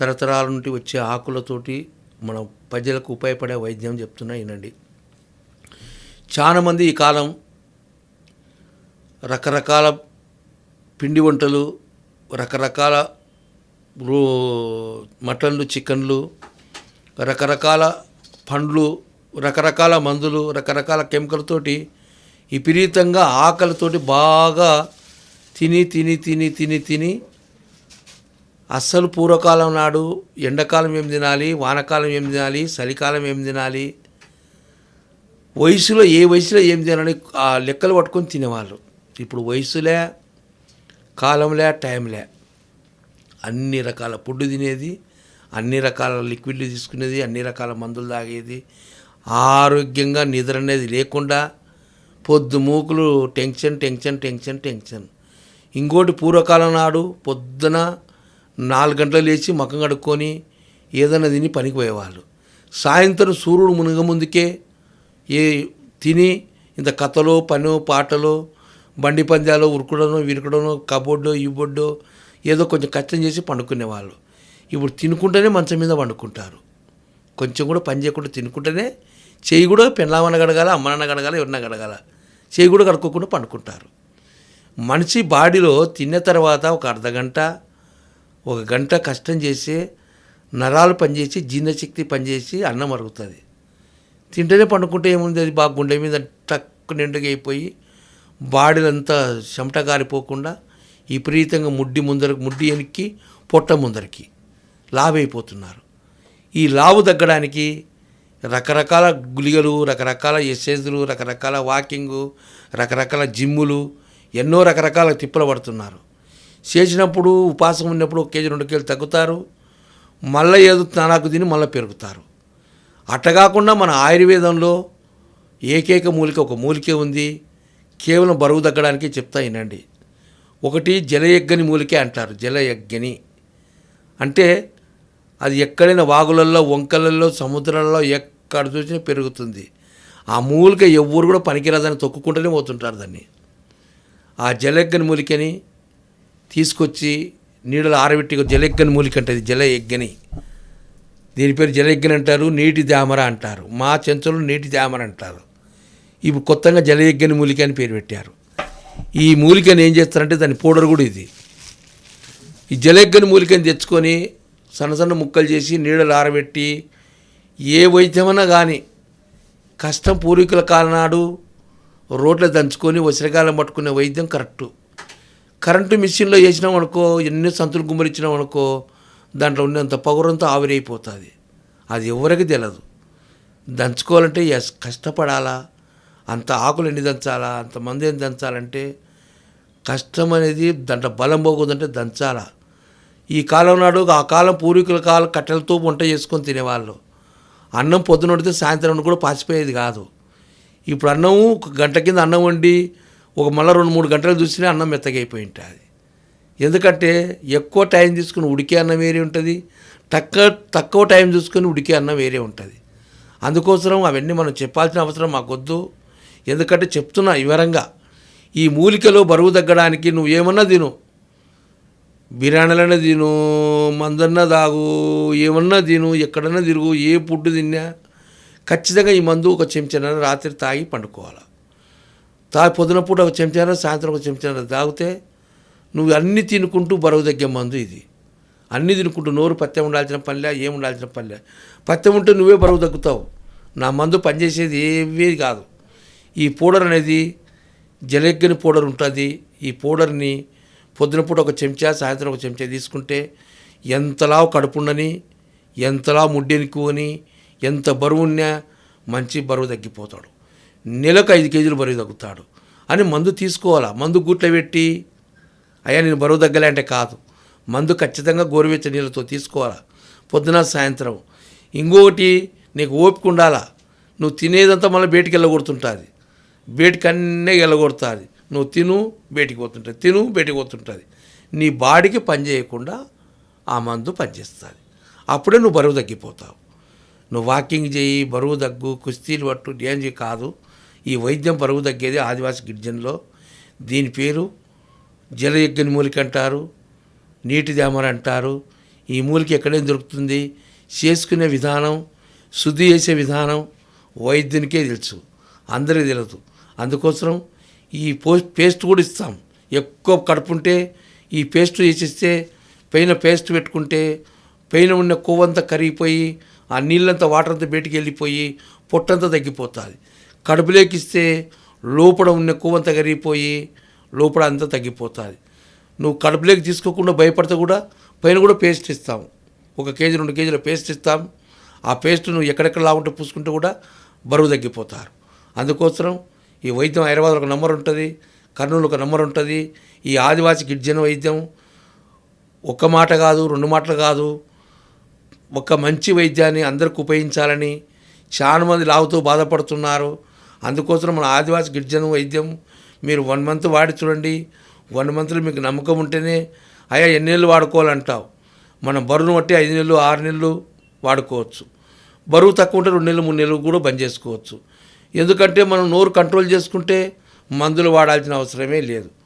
తరతరాల నుండి వచ్చే ఆకులతోటి మన ప్రజలకు ఉపయోగపడే వైద్యం చెప్తున్నా వినండి. చాలామంది ఈ కాలం రకరకాల పిండి వంటలు రకరకాల మటన్లు చికెన్లు రకరకాల పండ్లు రకరకాల మందులు రకరకాల కెమికల్తోటి విపరీతంగా ఆకలితోటి బాగా తిని తిని తిని తిని తిని అస్సలు పూర్వకాలం నాడు ఎండాకాలం ఏం తినాలి వానకాలం ఏం తినాలి చలికాలం ఏం తినాలి వయసులో ఏ వయసులో ఏం తినాలని ఆ లెక్కలు పట్టుకొని తినేవాళ్ళు. ఇప్పుడు వయసులే కాలంలే టైంలే. అన్ని రకాల ఫుడ్ తినేది అన్ని రకాల లిక్విడ్లు తీసుకునేది అన్ని రకాల మందులు తాగేది ఆరోగ్యంగా నిద్ర అనేది లేకుండా పొద్దు మూకులు టెన్షన్ టెన్షన్ టెన్షన్ టెన్షన్. ఇంకోటి పూర్వకాలం నాడు పొద్దున నాలుగు గంటలు లేచి మకం కడుక్కొని ఏదైనా తిని పనికి పోయేవాళ్ళు. సాయంత్రం సూర్యుడు మునగ ముందుకే ఏ తిని ఇంత కథలో పనో పాటలో బండి పందాలు ఉరుకుడనో విరుకుడనో కబోర్డో ఇబొడ్డో ఏదో కొంచెం కష్టం చేసి పండుకునేవాళ్ళు. ఇప్పుడు తినుకుంటేనే మంచం మీద పండుకుంటారు. కొంచెం కూడా పని చేయకుండా తినుకుంటేనే చేయి కూడా పెళ్ళామన్న గడగాల అమ్మనన్న గడగాల ఎవరన్నా గడగాల చేయి కూడా కడుక్కోకుండా పండుకుంటారు. మనిషి బాడీలో తిన్న తర్వాత ఒక అర్ధ గంట ఒక గంట కష్టం చేసి నరాలు పనిచేసి జీర్ణశక్తి పనిచేసి అన్నం అరుగుతుంది. తింటేనే పండుకుంటే ఏముంది? అది బాగా గుండె మీద టక్కు నిండుగా అయిపోయి బాడీలంతా చెమట గారిపోకుండా విపరీతంగా ముడ్డి ముందరకు ముడ్డి వెనక్కి పొట్ట ముందరికి లావైపోతున్నారు. ఈ లావు తగ్గడానికి రకరకాల గుళిగలు రకరకాల ఎక్సైజులు రకరకాల వాకింగు రకరకాల జిమ్ములు ఎన్నో రకరకాల తిప్పలు పడుతున్నారు. చేసినప్పుడు ఉపాసం ఉన్నప్పుడు ఒక కేజీ రెండు కేజీలు తగ్గుతారు. మళ్ళీ ఏదో తనాకు తిని మళ్ళీ పెరుగుతారు. అట్ట కాకుండా మన ఆయుర్వేదంలో ఏకైక మూలిక ఒక మూలికే ఉంది. కేవలం బరువు తగ్గడానికి చెప్తా వినండి. ఒకటి జలయగ్గని మూలికే అంటారు. జలయగ్గని అంటే అది ఎక్కడైనా వాగులలో వంకలలో సముద్రాలలో ఎక్కడ చూసినా పెరుగుతుంది. ఆ మూలిక ఎవ్వరు కూడా పనికిరాదని తొక్కుకుంటూనే పోతుంటారు దాన్ని. ఆ జలయజ్ఞని మూలికని తీసుకొచ్చి నీడలు ఆరబెట్టి జలయజ్ఞని మూలిక అంటది జలయజ్ఞని. దీని పేరు జలయజ్ఞని అంటారు నీటి దామర అంటారు. మా చెంచలు నీటి దామర అంటారు. ఇప్పుడు కొత్తగా జలయజ్ఞని మూలిక అని పేరు పెట్టారు. ఈ మూలికను ఏం చేస్తారంటే దాని పౌడర్ కూడా ఇది. ఈ జలయజ్ఞని మూలికని తెచ్చుకొని సన్న సన్న ముక్కలు చేసి నీడలు ఆరబెట్టి ఏ వైద్యమైనా కానీ కష్టం పూర్వీకుల కాలనాడు రోడ్లు దంచుకొని వసిరకాలం పట్టుకునే వైద్యం కరెక్టు. కరెంటు మిషన్లో వేసినాం అనుకో ఎన్ని సంతులు గుమ్మరిచ్చినాం అనుకో దాంట్లో ఉన్నంత పగురంతా ఆవిరైపోతుంది అది ఎవరికి తెలియదు దంచుకోవాలంటే ఎస్ కష్టపడాలా? అంత ఆకులు ఎన్ని దంచాలా? అంత మంది ఎన్ని దంచాలంటే కష్టం అనేది దాంట్లో బలం పోకూడదంటే దంచాలా. ఈ కాలం నాడు ఆ కాలం పూర్వీకుల కాలం కట్టెలతో వంట చేసుకొని తినేవాళ్ళు. అన్నం పొద్దున వండితే సాయంత్రం కూడా పాసిపోయేది కాదు. ఇప్పుడు అన్నం ఒక గంట కింద అన్నం వండి ఒక మళ్ళీ రెండు మూడు గంటలు చూసినా అన్నం మెత్తగైపోయి ఉంటుంది. ఎందుకంటే ఎక్కువ టైం తీసుకుని ఉడికే అన్నం వేరే ఉంటుంది. తక్కువ తక్కువ టైం చూసుకొని ఉడికే అన్నం వేరే ఉంటుంది. అందుకోసం అవన్నీ మనం చెప్పాల్సిన అవసరం మాకొద్దు. ఎందుకంటే చెప్తున్నా వివరంగా. ఈ మూలికలో బరువు తగ్గడానికి నువ్వు ఏమన్నా తిను. బిర్యానీలన్నా తిను మందన్నా తాగు ఏమన్నా తిను ఎక్కడన్నా తిరుగు ఏ ఫుడ్ తిన్నా ఖచ్చితంగా ఈ మందు ఒక చెంచాన రాత్రి తాగి పండుకోవాలి. తా పొద్దున పూట ఒక చెంచారా సాయంత్రం ఒక చెంచారా తాగితే నువ్వు అన్నీ తినుకుంటూ బరువు తగ్గే మందు ఇది. అన్నీ తినుకుంటూ నోరు పత్యం ఉండాల్సిన పనిలే ఏమి ఉండాల్సిన పనిలే. పత్యం ఉంటే నువ్వే బరువు తగ్గుతావు. నా మందు పనిచేసేది ఏవేది కాదు. ఈ పౌడర్ అనేది జలెగ్గని పౌడర్ ఉంటుంది. ఈ పౌడర్ని పొద్దున పూట ఒక చెంచా సాయంత్రం ఒక చెంచా తీసుకుంటే ఎంతలా కడుపుండని ఎంతలా ముడ్డెనుకుని ఎంత బరువు ఉన్నా మంచి బరువు తగ్గిపోతాడు. నెలకు ఐదు కేజీలు బరువు తగ్గుతాడు. అని మందు తీసుకోవాలా? మందు గుట్లో పెట్టి అయ్యా నేను బరువు తగ్గలే అంటే కాదు. మందు ఖచ్చితంగా గోరువెచ్చ నీళ్ళతో తీసుకోవాలా? పొద్దున సాయంత్రం. ఇంకొకటి నీకు ఓపిక ఉండాలా? నువ్వు తినేదంతా మళ్ళీ బయటికి వెళ్ళగొడుతుంటుంది. బయటికి అన్నీ వెళ్ళగొడుతుంది. నువ్వు తిను బయటికి పోతుంటుంది. తిను బయటికి పోతుంటుంది. నీ బాడీకి పని చేయకుండా ఆ మందు పనిచేస్తుంది అప్పుడే నువ్వు బరువు తగ్గిపోతావు. నువ్వు వాకింగ్ చేయి బరువు తగ్గు కుస్తీలు పట్టు డేంజీ కాదు. ఈ వైద్యం బరువు తగ్గేది ఆదివాసి గిరిజనలో. దీని పేరు జలయజ్ఞని మూలిక అంటారు నీటి దామర అంటారు. ఈ మూలిక ఎక్కడేం దొరుకుతుంది? చేసుకునే విధానం శుద్ధి చేసే విధానం వైద్యునికే తెలుసు అందరికీ తెలియదు అందుకోసం ఈ పోస్ట్ పేస్ట్ కూడా ఇస్తాం. ఎక్కువ కడుపు ఉంటే ఈ పేస్ట్ చేసిస్తే పైన పేస్ట్ పెట్టుకుంటే పైన ఉన్న కొవ్వంతా కరిగిపోయి ఆ నీళ్ళంతా వాటర్ అంతా బయటికి వెళ్ళిపోయి పొట్టంతా తగ్గిపోతుంది. కడుపులోకి ఇస్తే లోపల ఉన్న కొవ్వంత కరిగిపోయి లోపల అంతా తగ్గిపోతుంది. నువ్వు కడుపులోకి తీసుకోకుండా భయపడితే కూడా పైన కూడా పేస్ట్ ఇస్తాం ఒక కేజీ రెండు కేజీల పేస్ట్ ఇస్తాం ఆ పేస్ట్ నువ్వు ఎక్కడెక్కడ లాగుంటే పూసుకుంటే కూడా బరువు తగ్గిపోతారు. అందుకోసం ఈ వైద్యం హైదరాబాద్లో ఒక నంబర్ ఉంటుంది కర్నూలు ఒక నంబర్ ఉంటుంది. ఈ ఆదివాసి గిరిజన వైద్యం ఒక్క మాట కాదు రెండు మాటలు కాదు. ఒక మంచి వైద్యాన్ని అందరికి ఉపయోగించాలని చాలా మంది లావుతూ బాధపడుతున్నారు. అందుకోసం మన ఆదివాసి గిరిజన వైద్యం మీరు వన్ మంత్ వాడి చూడండి. వన్ మంత్లో మీకు నమ్మకం ఉంటేనే అయ్యా ఎన్ని నెలలు వాడుకోవాలంటావు? మనం బరువును బట్టి ఐదు నెలలు ఆరు నెలలు వాడుకోవచ్చు. బరువు తక్కువ ఉంటే రెండు నెలలు మూడు నెలలు కూడా బంద్ చేసుకోవచ్చు. ఎందుకంటే మనం నోరు కంట్రోల్ చేసుకుంటే మందులు వాడాల్సిన అవసరమే లేదు.